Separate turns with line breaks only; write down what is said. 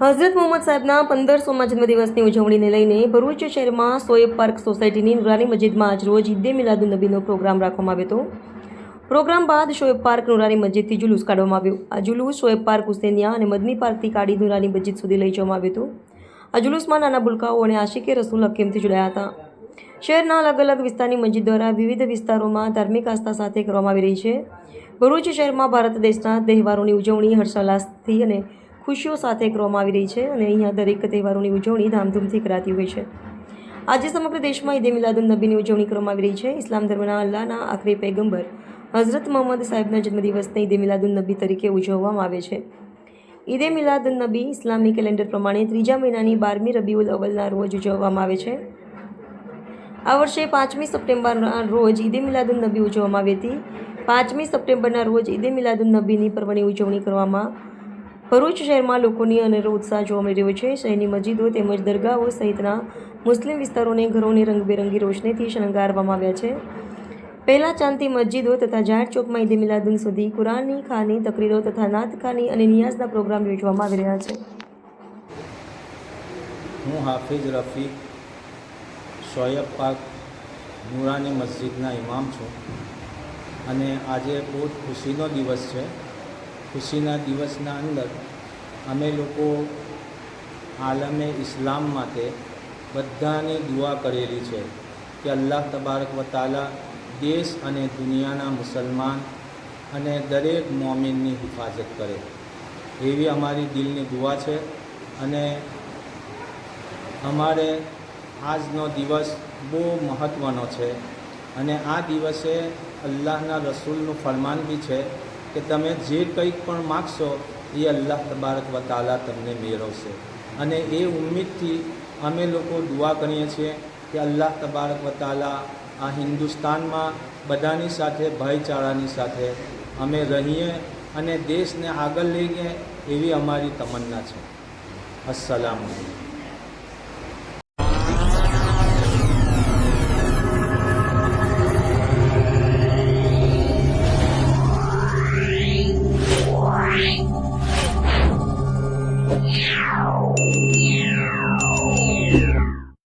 હઝરત મોહમ્મદ સાહેબના પંદરસોમાં જન્મદિવસની ઉજવણીને લઈને ભરૂચ શહેરમાં સોએબ પાર્ક સોસાયટીની નુરાની મસ્જિદમાં આજરોજ ઈદે મિલાદુન નબીનો પ્રોગ્રામ રાખવામાં આવ્યો હતો. પ્રોગ્રામ બાદ શોએબ પાર્ક નુરાની મસ્જિદથી જુલુસ કાઢવામાં આવ્યું. આ જુલુસ શોએબ પાર્ક હુસેનિયા અને મદની પાર્કથી કાઢી નુરાની મસ્જિદ સુધી લઈ જવામાં આવ્યું હતું. આ જુલુસમાં નાના બુલકાઓ અને આશિકે રસૂલ હકીમથી જોડાયા હતા. શહેરના અલગ અલગ વિસ્તારની મસ્જિદ દ્વારા વિવિધ વિસ્તારોમાં ધાર્મિક આસ્થા સાથે કરવામાં આવી રહી છે. ભરૂચ શહેરમાં ભારત દેશના તહેવારોની ઉજવણી હર્ષોલ્લાસથી અને ખુશીઓ સાથે કરવામાં આવી રહી છે અને અહીંયા દરેક તહેવારોની ઉજવણી ધામધૂમથી કરાતી હોય છે. આજે સમગ્ર દેશમાં ઈદે મિલાદુન નબીની ઉજવણી કરવામાં આવી રહી છે. ઇસ્લામ ધર્મના અલ્લાહના આખરી પૈગંબર હઝરત મોહમ્મદ સાહેબના જન્મદિવસને ઈદે મિલાદુન નબી તરીકે ઉજવવામાં આવે છે. ઈદે મિલાદુન નબી ઇસ્લામી કેલેન્ડર પ્રમાણે ત્રીજા મહિનાની બારમી રબીઉલ અવલના રોજ ઉજવવામાં આવે છે. આ વર્ષે પાંચમી સપ્ટેમ્બરના રોજ ઈદે મિલાદુન નબી ઉજવવામાં આવી હતી. પાંચમી સપ્ટેમ્બરના રોજ ઈદે મિલાદુન નબીની પર્વની ઉજવણી કરવામાં ભરૂચ શહેરમાં લોકોની અનેરો ઉત્સાહ જોવા મળી રહ્યો છે. શહેરની મસ્જિદો તેમજ દરગાહો સહિતના મુસ્લિમ વિસ્તારોને ઘરોને રંગબેરંગી રોશનીથી શણગારવામાં આવ્યા છે. પહેલાં ચાંદથી મસ્જિદો તથા જાહેર ચોકમાં ઈદે મિલાદુન સુધી કુરાનની ખાની, તકરીરો તથા નાતખાની અને નિયાઝના પ્રોગ્રામ યોજવામાં આવી રહ્યા છે.
હું હાફિઝ રફીક શોયબ પાક નુરાની મસ્જિદના ઇમામ છું અને આજે બહુ ખુશીનો દિવસ છે. ખુશીના દિવસના અંદર અમે લોકો આલમે ઇસ્લામ માટે બધાની દુઆ કરેલી છે કે અલ્લાહ તબારક વતાલા દેશ અને દુનિયાના મુસલમાન અને દરેક મોમિનની હિફાજત કરે. એવી અમારી દિલની દુઆ છે અને અમારે આજનો દિવસ બહુ મહત્ત્વનો છે અને આ દિવસે અલ્લાહના રસૂલનું ફરમાન બી છે કે તમે જે કંઈક પણ માગશો, એ અલ્લાહ તબારક વતાલા તમને મેળવશે. અને એ ઉમ્મીદથી અમે લોકો દુઆ કરીએ છીએ કે અલ્લાહ તબારક વતાલા આ હિન્દુસ્તાનમાં બધાની સાથે, ભાઈચારાની સાથે અમે રહીએ અને દેશને આગળ લઈ ગઈએ એવી અમારી તમન્ના છે. અસલામ Yeah.